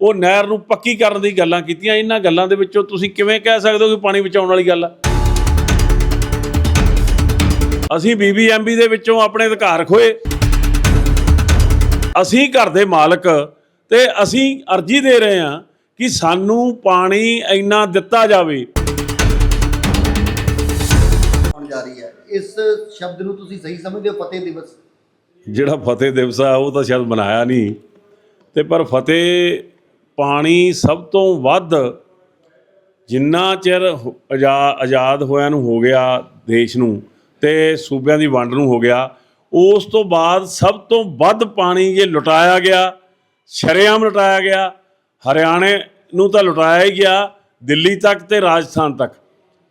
ਉਹ ਨਹਿਰ ਨੂੰ ਪੱਕੀ ਕਰਨ ਦੀ ਗੱਲਾਂ ਕੀਤੀਆਂ। ਇਹਨਾਂ ਗੱਲਾਂ ਦੇ ਵਿੱਚੋਂ ਤੁਸੀਂ ਕਿਵੇਂ ਕਹਿ ਸਕਦੇ ਹੋ ਕਿ ਪਾਣੀ ਬਚਾਉਣ ਵਾਲੀ ਗੱਲ ਆ? ਅਸੀਂ ਬੀਬੀਐਮਬੀ ਦੇ ਵਿੱਚੋਂ ਆਪਣੇ ਅਧਿਕਾਰ ਖੋਏ। ਅਸੀਂ ਘਰ ਦੇ ਮਾਲਕ ਤੇ ਅਸੀਂ ਅਰਜੀ ਦੇ ਰਹੇ ਹਾਂ ਕਿ ਸਾਨੂੰ ਪਾਣੀ ਇੰਨਾ ਦਿੱਤਾ ਜਾਵੇ। ਹੋਣ ਜਾ ਰਹੀ ਹੈ। ਇਸ ਸ਼ਬਦ ਨੂੰ ਤੁਸੀਂ ਸਹੀ ਸਮਝਦੇ ਹੋ ਫਤਿਹ ਦਿਵਸ? ਜਿਹੜਾ ਫਤਿਹ ਦਿਵਸ ਆ ਉਹ ਤਾਂ ਸ਼ਾਇਦ ਮਨਾਇਆ ਨਹੀਂ। ਤੇ ਪਰ ਫਤਿਹ ਪਾਣੀ ਸਭ ਤੋਂ ਵੱਧ ਜਿੰਨਾ ਚਿਰ ਆਜ਼ਾ- ਆਜ਼ਾਦ ਹੋਇਆਂ ਨੂੰ ਹੋ ਗਿਆ ਦੇਸ਼ ਨੂੰ ਤੇ ਸੂਬਿਆਂ ਦੀ ਵੰਡ ਨੂੰ ਹੋ ਗਿਆ, ਉਸ ਤੋਂ ਬਾਅਦ ਸਭ ਤੋਂ ਵੱਧ ਪਾਣੀ ਜੇ ਲੁਟਾਇਆ ਗਿਆ, ਸ਼ਰੇਆਮ ਲੁਟਾਇਆ ਗਿਆ, ਹਰਿਆਣੇ ਨੂੰ ਤਾਂ ਲੁਟਾਇਆ ਹੀ ਗਿਆ, ਦਿੱਲੀ ਤੱਕ ਤੇ ਰਾਜਸਥਾਨ ਤੱਕ।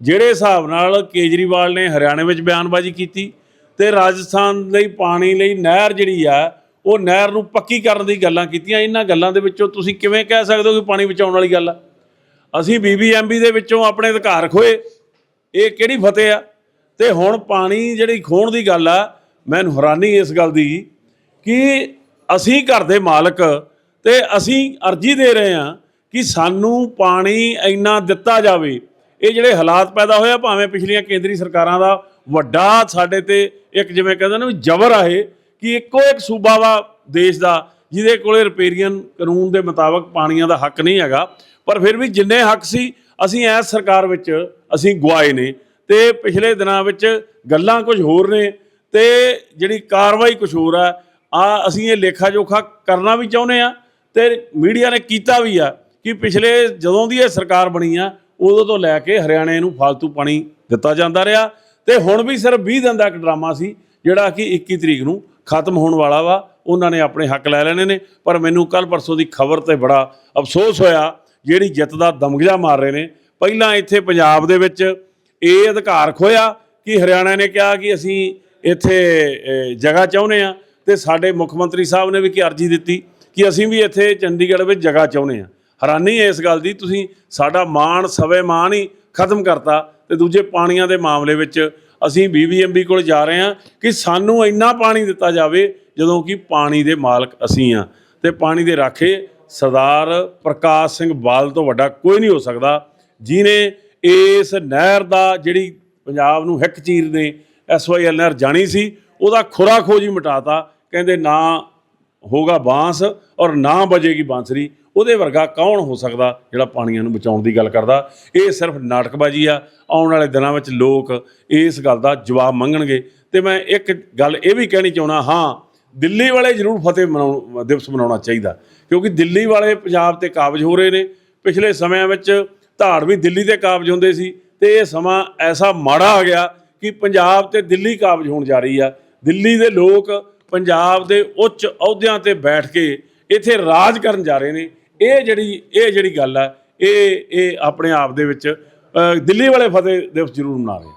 ਜਿਹੜੇ ਹਿਸਾਬ ਨਾਲ ਕੇਜਰੀਵਾਲ ਨੇ ਹਰਿਆਣੇ ਵਿੱਚ ਬਿਆਨਬਾਜ਼ੀ ਕੀਤੀ ਤੇ ਰਾਜਸਥਾਨ ਲਈ ਪਾਣੀ ਲਈ ਨਹਿਰ ਜਿਹੜੀ ਆ ਉਹ ਨਹਿਰ ਨੂੰ ਪੱਕੀ ਕਰਨ ਦੀ ਗੱਲਾਂ ਕੀਤੀਆਂ। ਇਹਨਾਂ ਗੱਲਾਂ ਦੇ ਵਿੱਚੋਂ ਤੁਸੀਂ ਕਿਵੇਂ ਕਹਿ ਸਕਦੇ ਹੋ ਕਿ ਪਾਣੀ ਬਚਾਉਣ ਵਾਲੀ ਗੱਲ ਆ? ਅਸੀਂ ਬੀਬੀਐਮਬੀ ਦੇ ਵਿੱਚੋਂ ਆਪਣੇ ਅਧਿਕਾਰ ਖੋਏ। ਇਹ ਕਿਹੜੀ ਫਤਿਹ ਆ? ਤੇ ਹੁਣ ਪਾਣੀ ਜਿਹੜੀ ਖੋਣ ਦੀ ਗੱਲ ਆ ਮੈਨੂੰ ਹੈਰਾਨੀ ਇਸ ਗੱਲ ਦੀ ਕਿ ਅਸੀਂ ਘਰ ਦੇ ਮਾਲਕ ਤੇ ਅਸੀਂ ਅਰਜੀ ਦੇ ਰਹੇ ਹਾਂ ਕਿ ਸਾਨੂੰ ਪਾਣੀ ਇੰਨਾ ਦਿੱਤਾ ਜਾਵੇ। ਇਹ ਜਿਹੜੇ ਹਾਲਾਤ ਪੈਦਾ ਹੋਇਆ ਭਾਵੇਂ ਪਿਛਲੀਆਂ ਕੇਂਦਰੀ ਸਰਕਾਰਾਂ ਦਾ ਵੱਡਾ ਸਾਡੇ ਤੇ ਇੱਕ ਜਿਵੇਂ ਕਹਿੰਦੇ ਨੇ ਵੀ ਜ਼ਬਰ ਆ ਇਹ ਕਿ ਇੱਕੋ ਇੱਕ ਸੂਬਾ ਵਾ ਦੇਸ਼ ਦਾ, ਜਿਹਦੇ ਕੋਲੇ ਰਿਪੇਰੀਅਨ ਕਾਨੂੰਨ ਦੇ ਮੁਤਾਬਕ ਪਾਣੀਆਂ ਦਾ ਹੱਕ ਨਹੀਂ ਹੈਗਾ। ਪਰ ਫਿਰ ਵੀ ਜਿੰਨੇ ਹੱਕ ਸੀ, ਅਸੀਂ ਐਸ ਸਰਕਾਰ ਵਿੱਚ ਅਸੀਂ ਗਵਾਏ ਨੇ ਤੇ ਪਿਛਲੇ ਦਿਨਾਂ ਵਿੱਚ ਗੱਲਾਂ ਕੁਝ ਹੋਰ ਨੇ ਤੇ ਜਿਹੜੀ ਕਾਰਵਾਈ ਕੁਝ ਹੋਰ ਆ ਆ ਅਸੀਂ ਇਹ ਲੇਖਾ ਜੋਖਾ ਕਰਨਾ ਵੀ ਚਾਹੁੰਦੇ ਆ ਤੇ ਮੀਡੀਆ ਨੇ ਕੀਤਾ ਵੀ ਆ ਕਿ ਪਿਛਲੇ ਜਦੋਂ ਦੀ ਇਹ ਸਰਕਾਰ ਬਣੀ ਆ, ਉਦੋਂ ਤੋਂ ਲੈ ਕੇ ਹਰਿਆਣੇ ਨੂੰ ਫालतू ਪਾਣੀ ਦਿੱਤਾ ਜਾਂਦਾ ਰਿਹਾ। ਤੇ ਹੁਣ ਵੀ ਸਿਰਫ 20 ਦਿਨ ਦਾ ਇੱਕ ਡਰਾਮਾ ਸੀ, ਜਿਹੜਾ ਕਿ 21 ਤਰੀਕ ਨੂੰ ਖਤਮ ਹੋਣ ਵਾਲਾ ਵਾ, ਉਹਨਾਂ ਨੇ ਆਪਣੇ ਹੱਕ ਲੈ ਲੈਣੇ ਨੇ। ਪਰ ਮੈਨੂੰ ਕੱਲ ਪਰਸੋਂ ਦੀ ਖਬਰ ਤੇ ਬੜਾ ਅਫਸੋਸ ਹੋਇਆ, ਜਿਹੜੀ ਜਿੱਤ ਦਾ ਦਮਗਜਾ ਮਾਰ ਰਹੇ ਨੇ। ਪਹਿਲਾਂ ਇੱਥੇ ਪੰਜਾਬ ਦੇ ਵਿੱਚ ਇਹ ਅਧਿਕਾਰ ਖੋਇਆ ਕਿ ਹਰਿਆਣਾ ਨੇ ਕਿਹਾ ਕਿ ਅਸੀਂ ਇੱਥੇ ਜਗ੍ਹਾ ਚਾਹੁੰਦੇ ਆ ਤੇ ਸਾਡੇ ਮੁੱਖ ਮੰਤਰੀ ਸਾਹਿਬ ਨੇ ਵੀ ਕੀ ਅਰਜੀ ਦਿੱਤੀ ਕਿ ਅਸੀਂ ਵੀ ਇੱਥੇ ਚੰਡੀਗੜ੍ਹ ਵਿੱਚ ਜਗ੍ਹਾ ਚਾਹੁੰਦੇ ਆ ਹੈਰਾਨੀ ਹੈ ਇਸ ਗੱਲ ਦੀ, ਤੁਸੀਂ ਸਾਡਾ ਮਾਣ ਸਵੇ ਮਾਣ ਹੀ ਖਤਮ ਕਰਤਾ ਤੇ ਦੂਜੇ ਪਾਣੀਆਂ ਦੇ ਮਾਮਲੇ ਵਿੱਚ ਅਸੀਂ ਬੀਬੀਐਮਬੀ ਕੋਲ ਜਾ ਰਹੇ ਹਾਂ ਕਿ ਸਾਨੂੰ ਇੰਨਾ ਪਾਣੀ ਦਿੱਤਾ ਜਾਵੇ ਜਦੋਂ ਕਿ ਪਾਣੀ ਦੇ ਮਾਲਕ ਅਸੀਂ ਆ ਤੇ ਪਾਣੀ ਦੇ ਰਾਖੇ ਸਰਦਾਰ ਪ੍ਰਕਾਸ਼ ਸਿੰਘ ਬਾਦਲ ਤੋਂ ਵੱਡਾ ਕੋਈ ਨਹੀਂ ਹੋ ਸਕਦਾ ਜਿਨੇ ਇਸ ਨਹਿਰ ਦਾ ਜਿਹੜੀ ਪੰਜਾਬ ਨੂੰ ਹਿੱਕ ਚੀਰ ਨੇ ਐਸਵਾਈਐਲ ਨਹਿਰ ਜਾਣੀ ਸੀ, ਉਹਦਾ ਖੁਰਾ ਖੋਜੀ ਮਿਟਾਤਾ। ਕਹਿੰਦੇ ਨਾ ਹੋਗਾ ਬਾਂਸ ਔਰ ਨਾ ਬਜੇਗੀ ਬਾਂਸਰੀ। ਉਹਦੇ ਵਰਗਾ ਕੌਣ ਹੋ ਸਕਦਾ ਜਿਹੜਾ ਪਾਣੀਆਂ ਨੂੰ ਬਚਾਉਣ ਦੀ ਗੱਲ ਕਰਦਾ? ਇਹ ਸਿਰਫ ਨਾਟਕਬਾਜ਼ੀ ਆ। ਆਉਣ ਵਾਲੇ ਦਿਨਾਂ ਵਿੱਚ ਲੋਕ ਇਸ ਗੱਲ ਦਾ ਜਵਾਬ ਮੰਗਣਗੇ। ਤੇ ਮੈਂ ਇੱਕ ਗੱਲ ਇਹ ਵੀ ਕਹਿਣੀ ਚਾਹੁੰਦਾ, ਹਾਂ, ਦਿੱਲੀ ਵਾਲੇ ਜ਼ਰੂਰ ਫਤਿਹ ਮਨਾਉਣ, ਦਿਵਸ ਮਨਾਉਣਾ ਚਾਹੀਦਾ। ਕਿਉਂਕਿ ਦਿੱਲੀ ਵਾਲੇ ਪੰਜਾਬ ਤੇ ਕਾਬਜ ਹੋ ਰਹੇ ਨੇ। ਪਿਛਲੇ ਸਮਿਆਂ ਵਿੱਚ ਧਾੜ ਵੀ ਦਿੱਲੀ ਤੇ ਕਾਬਜ ਹੁੰਦੇ ਸੀ ਤੇ ਇਹ ਸਮਾਂ ਐਸਾ ਮਾੜਾ ਆ ਗਿਆ ਕਿ ਪੰਜਾਬ ਤੇ ਦਿੱਲੀ ਕਾਬਜ ਹੋਣ ਜਾ ਰਹੀ ਆ। ਦਿੱਲੀ ਦੇ ਲੋਕ ਪੰਜਾਬ ਦੇ ਉੱਚ ਅਹੁਦਿਆਂ ਤੇ ਬੈਠ ਕੇ ਇੱਥੇ ਰਾਜ ਕਰਨ ਜਾ ਰਹੇ ਨੇ। ਇਹ ਜਿਹੜੀ ਇਹ ਜਿਹੜੀ ਗੱਲ ਆ, ਇਹ ਇਹ ਆਪਣੇ ਆਪ ਦੇ ਵਿੱਚ ਦਿੱਲੀ ਵਾਲੇ ਫਤਿਹ ਦਿਵਸ ਜ਼ਰੂਰ ਮਨਾ ਰਹੇ